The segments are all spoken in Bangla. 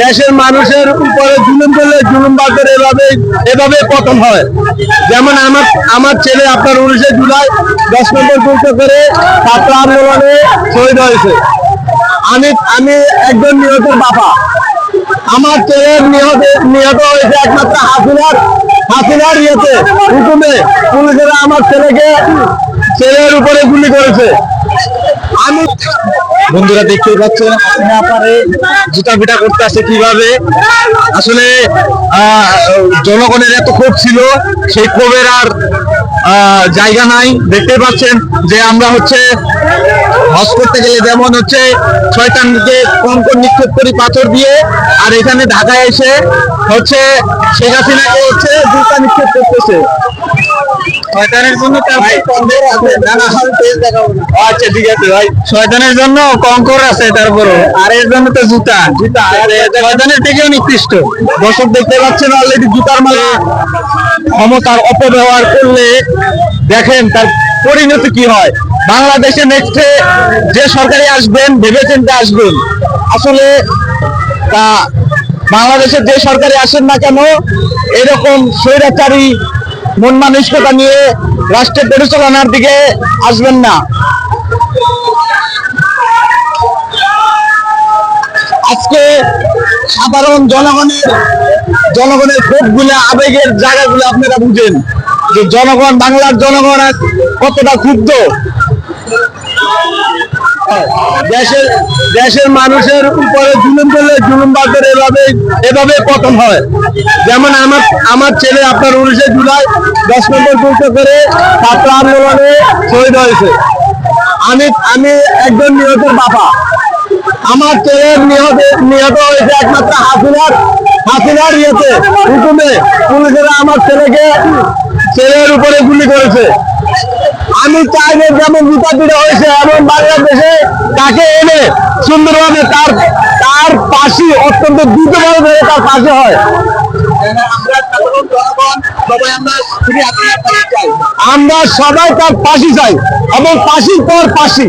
দেশের মানুষের উপরে জুলুম করলে জুলুম বাদের এভাবে এভাবে পতন হয়। যেমন আমার আমার ছেলে আপনার উনিশে জুলাই দশ নম্বর যুক্ত করে ছাত্র আন্দোলনে শহীদ হয়েছে। আমি আমি একজন নিহতের বাবা। আমার ছেলে নিহত নিহত হয়েছে একমাত্র হাসিনার হাসিনার ইয়েতে, হুকুমে। পুলিশেরা আমার ছেলেকে, ছেলের উপরে গুলি করেছে। আমি বন্ধুরা দেখতে পাচ্ছেন হাসিনা পারে জুতা পিটা করতে আসে কীভাবে? আসলে জনগণের এত ক্ষোভ ছিল, সেই ক্ষোভের আর জায়গা নাই। দেখতে পাচ্ছেন যে আমরা হচ্ছে, হজ করতে গেলে যেমন হচ্ছে শয়তানকে কঙ্কর নিক্ষেপ করি পাথর দিয়ে, আর এখানে ঢাকায় এসে হচ্ছে শেখ হাসিনাকে হচ্ছে জুতা নিক্ষেপ করতেছে। শয়তানের জন্য আচ্ছা ঠিক আছে ভাই। শয়তানের জন্য কঙ্কর আছে তারপরে আর এর জন্য তো জুতা। জুতা শয়তানের থেকেও নিকৃষ্ট। দর্শক দেখতে পাচ্ছেন অলরেডি জুতার মালা। ক্ষমতার অপব্যবহার করলে দেখেন তার পরিণতি কি হয়। বাংলাদেশে নেক্সটে যে সরকারি আসবেন ভেবেচিন্তে আসবেন। আসলে তা বাংলাদেশের যে সরকারি আসেন না কেন এরকম স্বৈরাচারী মন মানসিকতা নিয়ে রাষ্ট্রের পরিচালনার দিকে আসবেন না। আজকে সাধারণ জনগণের জনগণের ক্ষোভগুলো, আবেগের জায়গাগুলো আপনারা বুঝেন যে জনগণ, বাংলার জনগণ কতটা ক্ষুব্ধ। দেশের দেশের মানুষের উপরে জুলুম করলে জুলুম বাদের এভাবে এভাবে পতন হয়। যেমন আমার আমার ছেলে আপনার উনিশে জুলাই দশ নম্বর যুক্ত করে ছাত্র আন্দোলনে শহীদ হয়েছে। আমি আমি একজন নিহতের বাবা। আমার ছেলে নিহত নিহত হয়েছে একমাত্র হাসিনার হাসিনার ইয়েতে, হুকুমে। পুলিশেরা আমার ছেলেকে, ছেলের উপরে গুলি করেছে। আমি চাই যেমন জুতা হয়েছে, এমন বাংলাদেশে তাকে এনে সুন্দরভাবে তার তার পাশি অত্যন্ত দ্রুতভাবে তার পাশে হয়। আমরা সবাই তার ফাঁসি চাই, এবং ফাঁসির পর পাশি,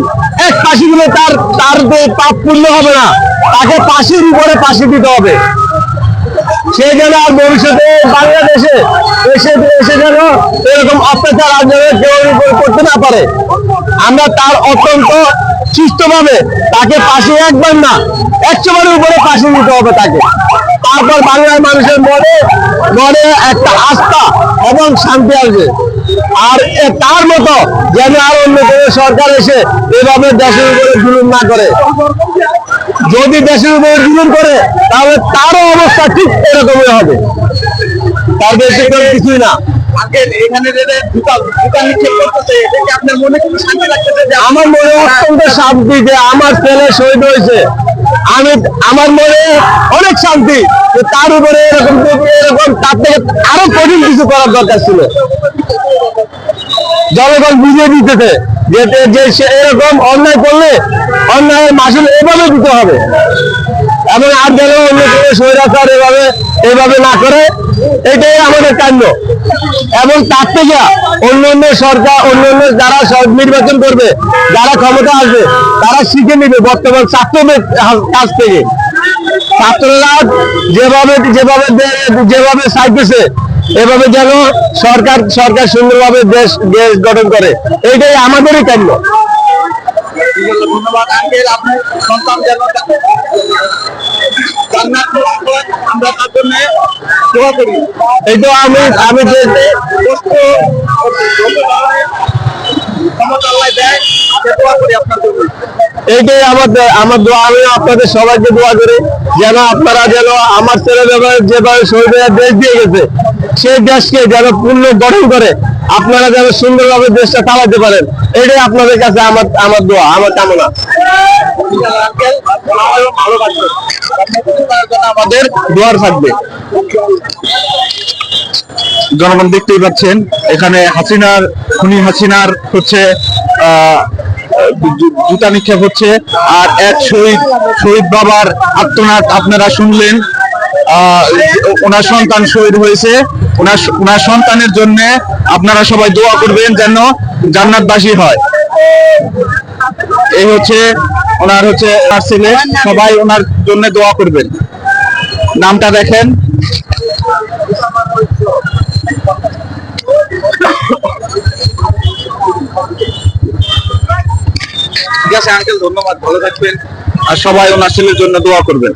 এক পাশি দিলে তার তার পাপ পূর্ণ হবে না, তাকে পাশির উপরে পাশি দিতে হবে। সে যেন আর ভবিষ্যতে বাংলাদেশে এসে এসে যেন এরকম অত্যাচার আর যেন কেউ করতে না পারে। আমরা তার অত্যন্ত সুস্থভাবে তাকে ফাঁসি একবার না একশো বারের উপরে ফাঁসি নিতে হবে তাকে। তারপর বাংলার মানুষের মনে মনে একটা আস্থা এবং শান্তি আসবে। আর তার মতো যেন আর অন্য কোনো সরকার এসে এভাবে দেশের উপরে জুলুম না করে। যদি দেশের উপরে জুলুম করে তাহলে তারও অবস্থা ঠিক এরকমই হবে। তার বেশি কোনো কিছুই না। মনে আমার মনে অত্যন্ত শান্তি যে আমার ছেলে শহীদ হয়েছে। আমি আমার মনে অনেক শান্তি যে তার উপরে এরকম এরকম তার থেকে আরও কঠিন কিছু করার দরকার ছিল। জনগণ বুঝিয়ে দিতেছে যে এরকম অন্যায় করলে অন্যায়ের মাসুল এভাবে দিতে হবে। এবং আর যেন অন্য কোনো স্বৈরাচার এভাবে এভাবে না করে, এটাই আমাদের কাণ্ড। এবং তার থেকে অন্য অন্য সরকার অন্য অন্য যারা নির্বাচন করবে, যারা ক্ষমতা আসবে, তারা শিখে নিবে বর্তমান ছাত্রদের কাছ থেকে। ছাত্ররা যেভাবে যেভাবে যেভাবে চাইতেছে এভাবে যেন সরকার সরকার সুন্দরভাবে দেশ দেশ গঠন করে। এইটাই আমাদেরই কাণ্ড ধন্যবাদ। আঙ্কেল আপনার সন্তান যেন জান্নাত লাভ আমরা তার জন্য দোয়া করি। এই তো আমি যে এইটাই আমাদের আমার দোয়া। আমি আপনাদের সবাইকে দোয়া করি যেন আপনারা যেন আমার ছেলে যেভাবে যেভাবে শহীদ দেশ দিয়ে গেছে সেই দেশকে যেন পূর্ণ গঠন করে আপনারা যেন সুন্দরভাবে দেশটা চালাতে পারেন। এটাই আপনাদের কাছে আমার আমার দোয়া, আমার কামনা। আমাদের দোয়ার থাকবে। জনগণ দেখতেই পাচ্ছেন, এখানে হাসিনার, খুনি হাসিনার হচ্ছে জুতা নিক্ষেপ হচ্ছে, আর এক শহীদ শহীদ বাবার আত্মনাথ আপনারা শুনলেন। ওনার সন্তান শহীদ হয়েছে। ওনার ওনার সন্তানের জন্য আপনারা সবাই দোয়া করবেন যেন জান্নাতবাসী হয়। এই হচ্ছে ওনার হচ্ছে ওনার ছেলে। সবাই ওনার জন্য দোয়া করবেন। নামটা দেখেন। ঠিক আছে আঙ্কেল ধন্যবাদ। ভালো থাকবেন। আর সবাই ওনার ছেলের জন্য দোয়া করবেন।